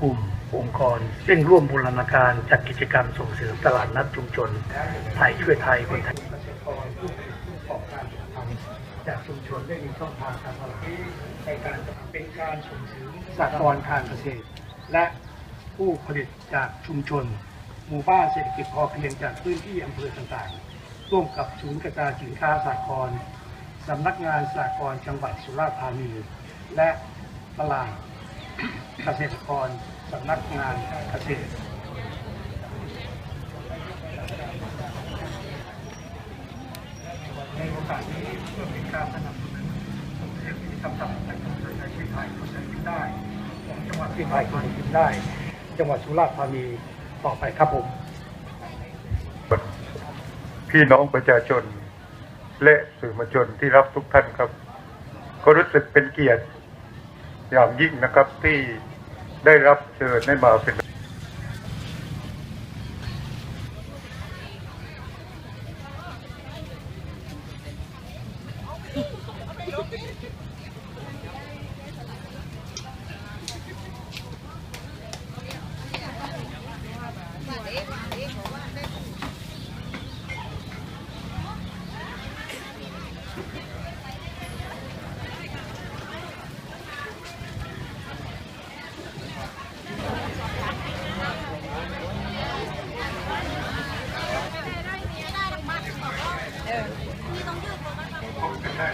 กลุ่มองค์กร ซึ่งร่วมบูรณาการจัดกิจกรรมส่งเสริมตลาดนัดชุมชนไทยช่วยไทยคนไทยเกษตรกรผู้ผลิตผู้ประกอบการทำจากชุมชนได้มีช่องทางการตลาดในการเป็นการส่งเสริมสหกรณ์การเกษตร และผู้ผลิตจากชุมชน หมู่บ้านเศรษฐกิจพอเพียงจากพื้นที่อำเภอต่างๆ ร่วมกับศูนย์กระจายสินค้าสากลสำนักงานสากลจังหวัดสุราษฎร์ธานี และตลาด เกษตรกรสำนักงานเกษตรในโอกาสนี้เพื่อเป็นการสนับสนุนส่งเสริมกิจกรรมทำให้ชุมชนในชีวิตไทยคนไทยกินได้ของจังหวัดที่ไทยคนไทยกินได้ จังหวัดสุราษฎร์ธานีต่อไปครับผมพี่น้องประชาชนและสื่อมวลชนที่รับทุกท่านครับ ก็รู้สึกเป็นเกียรติอย่างยิ่งนะครับที่ ได้รับเชิญให้มาเป็น พบกันได้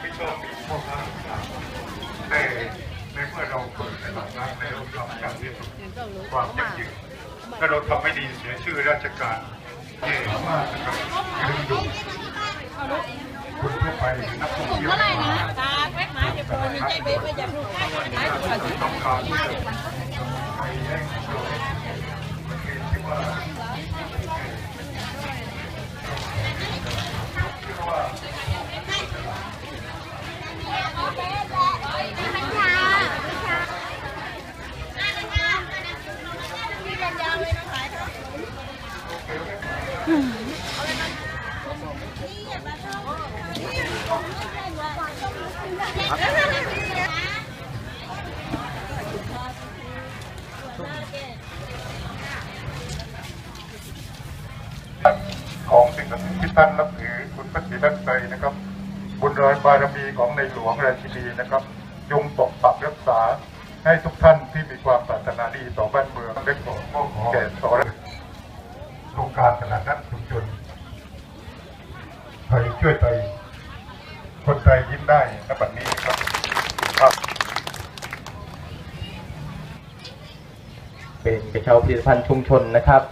ไม่ชอบมีพ่อค้าแต่ ในเมื่อเราเปิดตลาดนัดในเราทำอย่างเรียบร้อยความยั่งยืนถ้าเราทำไม่ดีเสียชื่อราชการแย่มากนะครับดึงดูดคนทั่วไปนักท่องเที่ยว có này nè ta quét mã cho cô nhìn chạy bị bây giờ luôn khác cái của mình ต้องการที่จะไปแย่งเราประเทศที่ว่า ของสิ่งศักดิ์สิทธิ์ที่ท่านนับถือคุณพระศรีรัตนตรัยนะครับ บุญรอยบารมีของในหลวงราชินีนะครับจงปกปักรักษาให้ทุกท่านที่มีความปรารถนาดีต่อบ้านเมืองและขอมอบแก่ต่อ โครงการตลาดนัดชุมชนไทยช่วยไทยคนไทยยิ้มได้ณบัดนี้ครับครับเป็นกระเช้าผลิตภัณฑ์ชุมชนนะครับ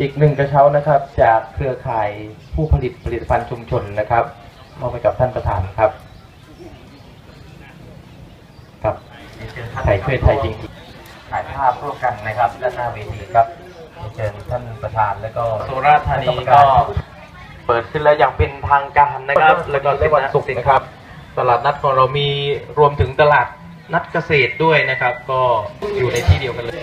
อีกหนึ่งกระเช้านะครับ จากเครือข่ายผู้ผลิตผลิตภัณฑ์ชุมชนนะครับมอบไปกับท่านประธานครับครับไทยช่วยไทยจริงๆถ่ายภาพร่วมกันนะครับด้านหน้าเวทีครับ เชิญท่านประธานแล้วก็สุราษฎร์ธานีก็เปิดขึ้นแล้วอย่างเป็นทางการนะครับ แล้วก็ในวันศุกร์นะครับ ตลาดนัดของเรามีรวมถึงตลาดนัดเกษตรด้วยนะครับ ก็อยู่ในที่เดียวกันเลย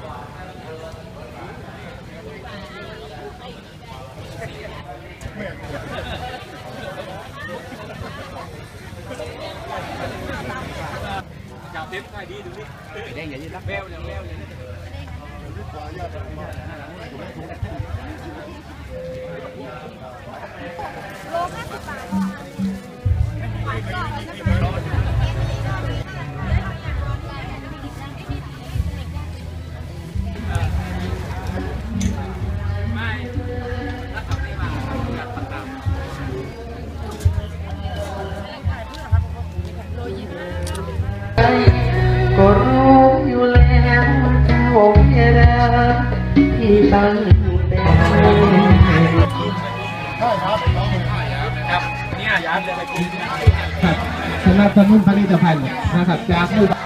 เที่ตั้งแต่สนับสนุนผลิตภัณฑ์นะครับจากผู้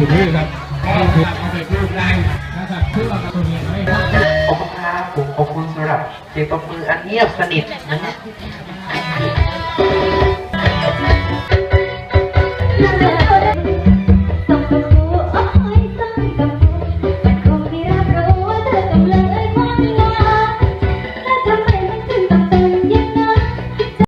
ดูนี่ครับเอาไปเอาไปพูดได้นะครับเพื่อมาตัวนี้ไม่ได้ขอบคุณครับผมขอบคุณสำหรับเสียงปรบมืออันเงียบสนิทนะ